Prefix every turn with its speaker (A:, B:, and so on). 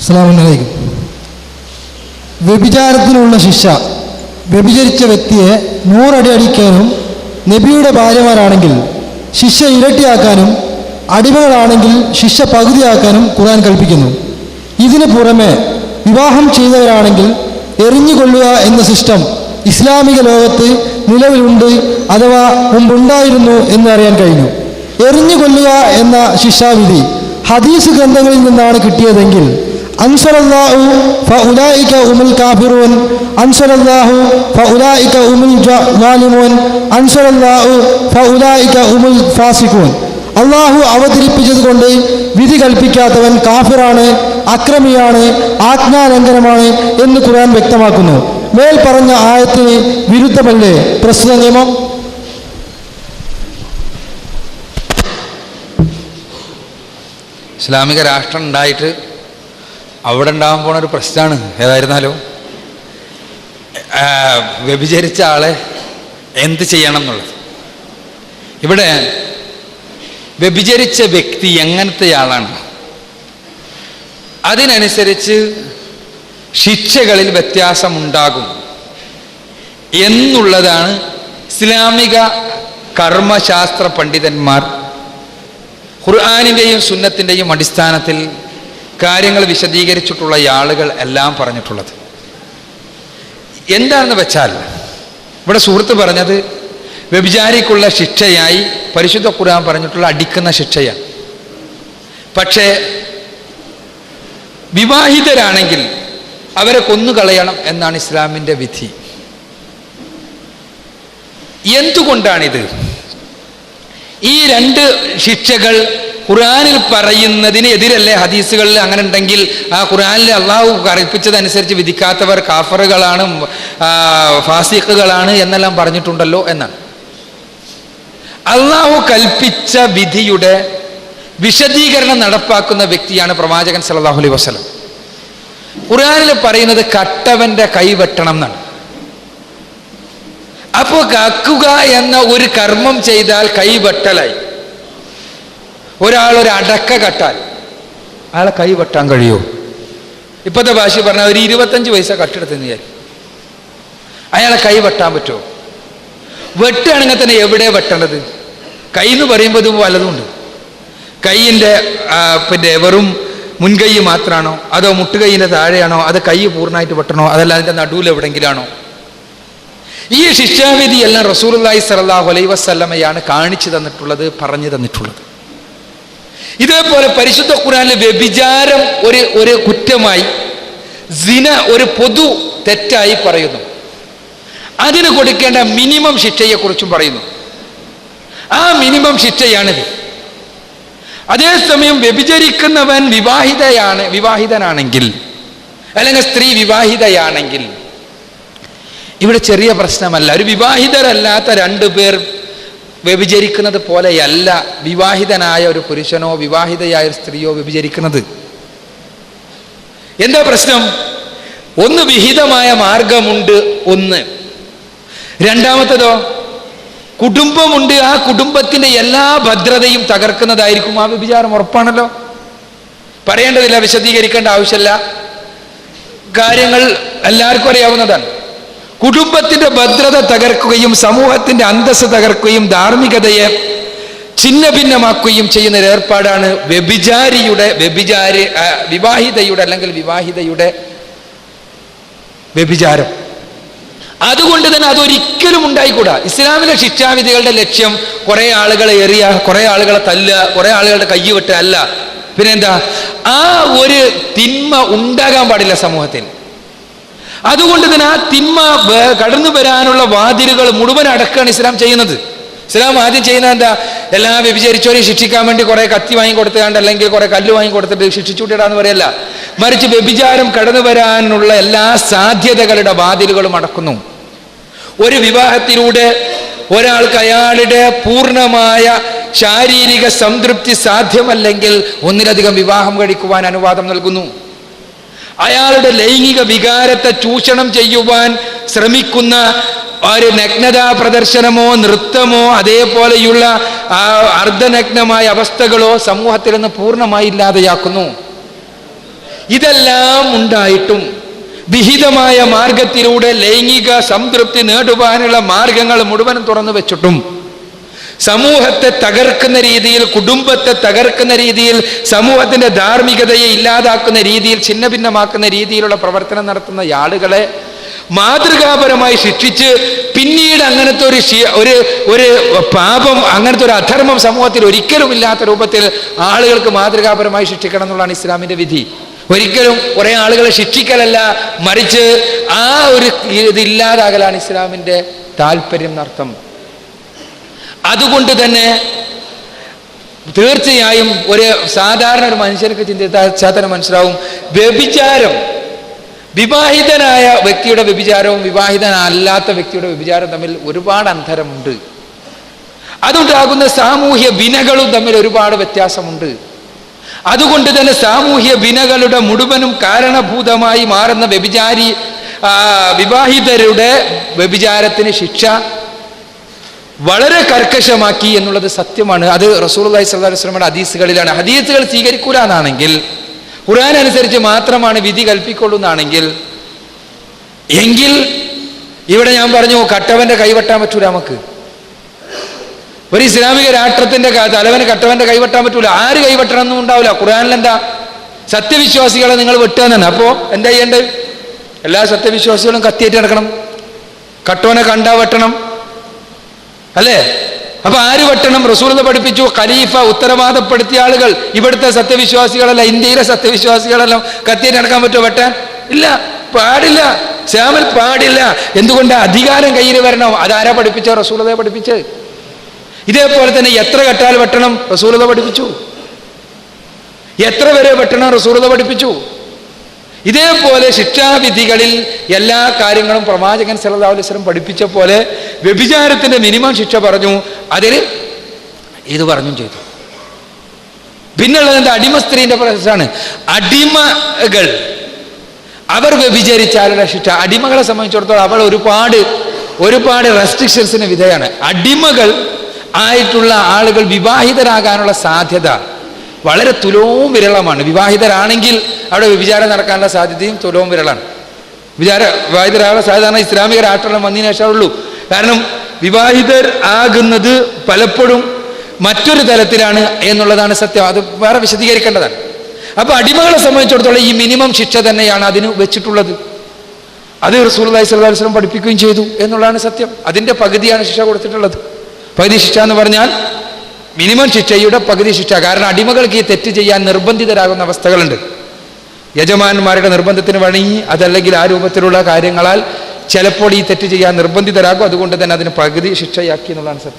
A: അസ്സാമലൈക്കും വ്യഭിചാരത്തിനുള്ള ശിക്ഷ വ്യഭിചരിച്ച വ്യക്തിയെ നൂറടി അടിക്കാനും നബിയുടെ ഭാര്യമാരാണെങ്കിൽ ശിക്ഷ ഇരട്ടിയാക്കാനും അടിമകളാണെങ്കിൽ ശിക്ഷ പകുതിയാക്കാനും ഖുർആൻ കൽപ്പിക്കുന്നു. ഇതിനു പുറമെ വിവാഹം ചെയ്തവരാണെങ്കിൽ എറിഞ്ഞുകൊള്ളുക എന്ന സിസ്റ്റം ഇസ്ലാമിക ലോകത്ത് നിലവിലുണ്ട് അഥവാ മുമ്പുണ്ടായിരുന്നു എന്ന് അറിയാൻ കഴിഞ്ഞു. എറിഞ്ഞുകൊല്ലുക എന്ന ശിക്ഷാവിധി ഹദീസ് ഗ്രന്ഥങ്ങളിൽ നിന്നാണ് കിട്ടിയതെങ്കിൽ അൻസറല്ലാഹു ഫഉലായിക ഉമുൽ കാഫിറൂൻ. അൻസറല്ലാഹു ഫഉലായിക ഉമുൽ ളാലിമൂൻ അൻസറല്ലാഹു ഫഉലായിക ഫാസിഖൂൻ. അള്ളാഹു അവതരിപ്പിച്ചത് കൊണ്ട് വിധി കൽപ്പിക്കാത്തവൻ കാഫിറാണ് അക്രമിയാണ് ആജ്ഞാലംഘനമാണ് എന്ന് ഖുർആൻ വ്യക്തമാക്കുന്നു. മേൽ പറഞ്ഞ ആയത്തിന് വിരുദ്ധമല്ലേ പ്രസ്തുത നിയമം?
B: ഇസ്ലാമിക രാഷ്ട്രം ഉണ്ടായിട്ട് അവിടെ ഉണ്ടാകാൻ പോണ ഒരു പ്രശ്നമാണ് ഏതായിരുന്നാലും വ്യഭിചരിച്ച ആളെ എന്ത് ചെയ്യണം എന്നുള്ളത്. ഇവിടെ വ്യഭിചരിച്ച വ്യക്തി എങ്ങനത്തെ ആളാണ്? അതിനനുസരിച്ച് ശിക്ഷകളിൽ വ്യത്യാസമുണ്ടാകും എന്നുള്ളതാണ് ഇസ്ലാമിക കർമ്മശാസ്ത്ര പണ്ഡിതന്മാർ ഖുർആാനിന്റെയും സുന്നത്തിന്റെയും അടിസ്ഥാനത്തിൽ കാര്യങ്ങൾ വിശദീകരിച്ചിട്ടുള്ള ആളുകൾ എല്ലാം പറഞ്ഞിട്ടുള്ളത്. എന്താണെന്ന് വെച്ചാൽ ഇവിടെ സുഹൃത്ത് പറഞ്ഞത് വ്യഭിചാരിക്കുള്ള ശിക്ഷയായി പരിശുദ്ധ ഖുർആൻ പറഞ്ഞിട്ടുള്ള അടിക്കുന്ന ശിക്ഷയാണ്. പക്ഷേ വിവാഹിതരാണെങ്കിൽ അവരെ കൊന്നുകളയണം എന്നാണ് ഇസ്ലാമിന്റെ വിധി. എന്തുകൊണ്ടാണിത്? ഈ രണ്ട് ശിക്ഷകൾ ഖുർആനിൽ പറയുന്നതിന് എതിരല്ലേ ഹദീസുകളിൽ? അങ്ങനെ ഉണ്ടെങ്കിൽ ആ ഖുർആനിൽ അള്ളാഹു കറിപ്പിച്ചതനുസരിച്ച് വിധിക്കാത്തവർ കാഫറുകളാണ് ഫാസിഖുകളാണ് എന്നെല്ലാം പറഞ്ഞിട്ടുണ്ടല്ലോ എന്നാണ്. അള്ളാഹു കൽപ്പിച്ച വിധിയുടെ വിശദീകരണം നടപ്പാക്കുന്ന വ്യക്തിയാണ് പ്രവാചകൻ സല്ലല്ലാഹു അലൈ വസ്ലം ഖുർആനിൽ പറയുന്നത് കട്ടവന്റെ കൈ വെട്ടണം എന്നാണ്. അപ്പോൾ കക്കുക എന്ന ഒരു കർമ്മം ചെയ്താൽ കൈ വെട്ടലായി. ഒരാൾ ഒരു അടക്ക കട്ടാൽ അയാളെ കൈ വെട്ടാൻ കഴിയുമോ ഇപ്പോഴത്തെ ഭാഷ പറഞ്ഞാൽ ഒരു ഇരുപത്തഞ്ച് പൈസ കട്ടെടുത്തെന്ന് വിചാരിക്കും. അയാളെ കൈ വെട്ടാൻ പറ്റുമോ? വെട്ടുകയാണെങ്കിൽ തന്നെ എവിടെ വെട്ടേണ്ടത്? കൈ എന്ന് പറയുമ്പോൾ ഇത് പലതുമുണ്ട് കൈയിന്റെ പിന്നെ വെറും മുൻകൈ മാത്രമാണോ അതോ മുട്ടുകൈയിന്റെ താഴെയാണോ? അത് കൈ പൂർണമായിട്ട് വെട്ടണോ? അതല്ല അതിന്റെ നടുവിൽ എവിടെയെങ്കിലാണോ? ഈ ശിക്ഷാവിധിയെല്ലാം റസൂർലായി സ്വല്ലല്ലാഹു അലൈഹി വസല്ലമയാണ് കാണിച്ചു തന്നിട്ടുള്ളത് പറഞ്ഞു തന്നിട്ടുള്ളത്. ഇതേപോലെ പരിശുദ്ധ ഖുറാനിലെ വ്യഭിചാരം ഒരു ഒരു കുറ്റമായി സിന ഒരു പൊതു തെറ്റായി പറയുന്നു. അതിന് കൊടുക്കേണ്ട മിനിമം ശിക്ഷയെ കുറിച്ചും പറയുന്നു. ആ മിനിമം ശിക്ഷയാണിത്. അതേസമയം വ്യഭിചരിക്കുന്നവൻ വിവാഹിതയാണ് വിവാഹിതനാണെങ്കിൽ അല്ലെങ്കിൽ സ്ത്രീ വിവാഹിതയാണെങ്കിൽ ഇവിടെ ചെറിയ പ്രശ്നമല്ല. ഒരു വിവാഹിതരല്ലാത്ത രണ്ടു പേർ വ്യഭിചരിക്കുന്നത് പോലെയല്ല വിവാഹിതനായ ഒരു പുരുഷനോ വിവാഹിതയായ ഒരു സ്ത്രീയോ വ്യഭിചരിക്കുന്നത്. എന്താ പ്രശ്നം? ഒന്ന് വിഹിതമായ മാർഗമുണ്ട് ഒന്ന്. രണ്ടാമത്തതോ കുടുംബമുണ്ട് ആ കുടുംബത്തിന്റെ എല്ലാ ഭദ്രതയും തകർക്കുന്നതായിരിക്കും ആ വ്യഭിചാരം ഉറപ്പാണല്ലോ. പറയേണ്ടതില്ല വിശദീകരിക്കേണ്ട ആവശ്യമില്ല. കാര്യങ്ങൾ എല്ലാവർക്കും അറിയാവുന്നതാണ്. കുടുംബത്തിന്റെ ഭദ്രത തകർക്കുകയും സമൂഹത്തിന്റെ അന്തസ് തകർക്കുകയും ധാർമ്മികതയെ ഛിന്ന ഭിന്നമാക്കുകയും ചെയ്യുന്ന ഒരു ഏർപ്പാടാണ് വ്യഭിചാരിയുടെ വ്യഭിചാരി വിവാഹിതയുടെ അല്ലെങ്കിൽ വിവാഹിതയുടെ വ്യഭിചാരം. അതുകൊണ്ട് തന്നെ അതൊരിക്കലും ഉണ്ടായിക്കൂടാ. ഇസ്ലാമിലെ ശിക്ഷാവിധികളുടെ ലക്ഷ്യം കുറെ ആളുകളെ എറിയ കുറെ ആളുകളെ തല്ലുക കുറെ ആളുകളുടെ കൈ അല്ല. പിന്നെന്താ? ആ ഒരു തിന്മ ഉണ്ടാകാൻ പാടില്ല സമൂഹത്തിൽ അതുകൊണ്ട് തന്നെ ആ തിന്മ കടന്നു വരാനുള്ള വാതിലുകൾ മുഴുവൻ അടക്കാണ് ഇസ്ലാം ചെയ്യുന്നത്. ഇസ്ലാം ആദ്യം ചെയ്യുന്നത് എന്താ? എല്ലാ വ്യഭിചരിച്ചവരെയും ശിക്ഷിക്കാൻ വേണ്ടി കുറെ കത്തി വാങ്ങി കൊടുത്തുകൊണ്ട് അല്ലെങ്കിൽ കുറെ കല്ല് വാങ്ങി കൊടുത്തിട്ട് ശിക്ഷിച്ചുവിട്ടിടാന്ന് പറയല്ല. മറിച്ച് വ്യഭിചാരം കടന്നു വരാനുള്ള എല്ലാ സാധ്യതകളുടെ വാതിലുകളും അടക്കുന്നു. ഒരു വിവാഹത്തിലൂടെ ഒരാൾക്ക് അയാളുടെ പൂർണമായ ശാരീരിക സംതൃപ്തി സാധ്യമല്ലെങ്കിൽ ഒന്നിലധികം വിവാഹം കഴിക്കുവാൻ അനുവാദം നൽകുന്നു. അയാളുടെ ലൈംഗിക വികാരത്തെ ചൂഷണം ചെയ്യുവാൻ ശ്രമിക്കുന്ന ഒരു നഗ്നതാ പ്രദർശനമോ നൃത്തമോ അതേപോലെയുള്ള അർദ്ധനഗ്നമായ അവസ്ഥകളോ സമൂഹത്തിൽ നിന്ന് പൂർണമായി ഇല്ലാതെയാക്കുന്നു. ഇതെല്ലാം ഉണ്ടായിട്ടും വിഹിതമായ മാർഗത്തിലൂടെ ലൈംഗിക സംതൃപ്തി നേടുവാനുള്ള മാർഗങ്ങൾ മുഴുവനും തുറന്നു വെച്ചിട്ടും സമൂഹത്തെ തകർക്കുന്ന രീതിയിൽ കുടുംബത്തെ തകർക്കുന്ന രീതിയിൽ സമൂഹത്തിന്റെ ധാർമ്മികതയെ ഇല്ലാതാക്കുന്ന രീതിയിൽ ഛിന്ന ഭിന്നമാക്കുന്ന രീതിയിലുള്ള പ്രവർത്തനം നടത്തുന്ന ആളുകളെ മാതൃകാപരമായി ശിക്ഷിച്ച് പിന്നീട് അങ്ങനത്തെ ഒരു ഒരു ഒരു പാപം അങ്ങനത്തെ ഒരു അധർമ്മം സമൂഹത്തിൽ ഒരിക്കലും ഇല്ലാത്ത രൂപത്തിൽ ആളുകൾക്ക് മാതൃകാപരമായി ശിക്ഷിക്കണം എന്നുള്ളതാണ് ഇസ്ലാമിന്റെ വിധി. ഒരിക്കലും കുറേ ആളുകളെ ശിക്ഷിക്കലല്ല മറിച്ച് ആ ഒരു ഇതില്ലാതാകലാണ് ഇസ്ലാമിന്റെ താല്പര്യം എന്നർത്ഥം. അതുകൊണ്ട് തന്നെ തീർച്ചയായും ഒരു സാധാരണ ഒരു മനുഷ്യർക്ക് ചിന്തിച്ചാൽ തന്നെ മനസ്സിലാവും. വ്യഭിചാരം വിവാഹിതനായ വ്യക്തിയുടെ വ്യഭിചാരവും വിവാഹിതനല്ലാത്ത വ്യക്തിയുടെ വ്യഭിചാരവും തമ്മിൽ ഒരുപാട് അന്തരമുണ്ട് അതുണ്ടാകുന്ന സാമൂഹ്യ വിനകളും തമ്മിൽ ഒരുപാട് വ്യത്യാസമുണ്ട്. അതുകൊണ്ട് തന്നെ സാമൂഹ്യ വിനകളുടെ മുഴുവനും കാരണഭൂതമായി മാറുന്ന വ്യഭിചാരി വിവാഹിതരുടെ വ്യഭിചാരത്തിന് ശിക്ഷ വളരെ കർക്കശമാക്കി എന്നുള്ളത് സത്യമാണ്. അത് റസൂൽ അലൈഹി സ്വലാ വസ്ലമയുടെ ഹദീസുകളിലാണ്. ഹദീസുകൾ സ്വീകരിക്കൂല എന്നാണെങ്കിൽ ഖുർആൻ അനുസരിച്ച് മാത്രമാണ് വിധി കൽപ്പിക്കൊള്ളുന്നാണെങ്കിൽ എങ്കിൽ ഇവിടെ ഞാൻ പറഞ്ഞു കട്ടവന്റെ കൈവെട്ടാൻ പറ്റൂല നമുക്ക്. ഒരു ഇസ്ലാമിക രാഷ്ട്രത്തിന്റെ തലവന് കട്ടവന്റെ കൈവെട്ടാൻ പറ്റൂല. ആര് കൈവെട്ടണം എന്നും ഉണ്ടാവില്ല. ഖുർആനിൽ എന്താ സത്യവിശ്വാസികളെ നിങ്ങൾ വെട്ടുക എന്നാണ് അപ്പോ എന്താ ചെയ്യേണ്ടത്? എല്ലാ സത്യവിശ്വാസികളും കത്തിയേറ്റ് നടക്കണം. കട്ടവനെ കണ്ടാ വെട്ടണം. അല്ലേ? അപ്പൊ ആര് വെട്ടണം റസൂലത പഠിപ്പിച്ചു. ഖലീഫ ഉത്തരവാദപ്പെടുത്തിയ ആളുകൾ. ഇവിടുത്തെ സത്യവിശ്വാസികളല്ല ഇന്ത്യയിലെ സത്യവിശ്വാസികളെല്ലാം. കത്തിയേറ്റ് നടക്കാൻ പറ്റുമോ വെട്ടാൻ ഇല്ല. പാടില്ല. ശ്യാമൽ പാടില്ല. എന്തുകൊണ്ട് അധികാരം കയ്യിൽ വരണം? അതാരാ പഠിപ്പിച്ച റസൂലതയെ പഠിപ്പിച്ച്. ഇതേപോലെ തന്നെ എത്ര കെട്ടാൽ വെട്ടണം റസൂലത പഠിപ്പിച്ചു. എത്ര വരെ വെട്ടണം റസൂലത പഠിപ്പിച്ചു. ഇതേപോലെ ശിക്ഷാവിധികളിൽ എല്ലാ കാര്യങ്ങളും പ്രവാചകൻ വസല്ലം പഠിപ്പിച്ച പോലെ വ്യഭിചാരത്തിന്റെ മിനിമം ശിക്ഷ പറഞ്ഞു. അതിൽ ഇത് പറഞ്ഞു ചെയ്തു. പിന്നുള്ളത് എന്താ? അടിമ സ്ത്രീന്റെ പ്രശ്നമാണ് അടിമകൾ അവർ വ്യഭിചരിച്ചാലുള്ള ശിക്ഷ. അടിമകളെ സംബന്ധിച്ചിടത്തോളം അവൾ ഒരുപാട് ഒരുപാട് റെസ്ട്രിക്ഷൻസിന് വിധേയാണ്. അടിമകൾ ആയിട്ടുള്ള ആളുകൾ വിവാഹിതരാകാനുള്ള സാധ്യത വളരെ തുലവും വിരളമാണ്. വിവാഹിതരാണെങ്കിൽ അവിടെ വ്യഭിചാരം നടക്കാനുള്ള സാധ്യതയും തുലവും വിരളാണ്. വിചാര വിവാഹിതരാകാനുള്ള സാധ്യത ഇസ്ലാമിക രാഷ്ട്രം വന്നതിന് ശേഷമേ ഉള്ളൂ. കാരണം വിവാഹിതർ ആകുന്നത് പലപ്പോഴും മറ്റൊരു തലത്തിലാണ് എന്നുള്ളതാണ് സത്യം. അത് വേറെ വിശദീകരിക്കേണ്ടതാണ്. അപ്പൊ അടിമകളെ സംബന്ധിച്ചിടത്തോളം ഈ മിനിമം ശിക്ഷ തന്നെയാണ് അതിന് വെച്ചിട്ടുള്ളത്. അത് അലൈഹി വസല്ലം പഠിപ്പിക്കുകയും ചെയ്തു എന്നുള്ളതാണ് സത്യം. അതിന്റെ പകുതിയാണ് ശിക്ഷ കൊടുത്തിട്ടുള്ളത്. പകുതി ശിക്ഷ എന്ന് പറഞ്ഞാൽ മിനിമം ശിക്ഷയുടെ പകുതി ശിക്ഷ. കാരണം അടിമകൾക്ക് ഈ തെറ്റ് ചെയ്യാൻ നിർബന്ധിതരാകുന്ന അവസ്ഥകളുണ്ട്. യജമാനന്മാരുടെ നിർബന്ധത്തിന് വഴങ്ങി അതല്ലെങ്കിൽ ആ രൂപത്തിലുള്ള കാര്യങ്ങളാൽ ചിലപ്പോൾ ഈ തെറ്റ് ചെയ്യാൻ നിർബന്ധിതരാകും. അതുകൊണ്ട് തന്നെ അതിന് പകുതി ശിക്ഷയാക്കി എന്നുള്ളതാണ് സത്യം.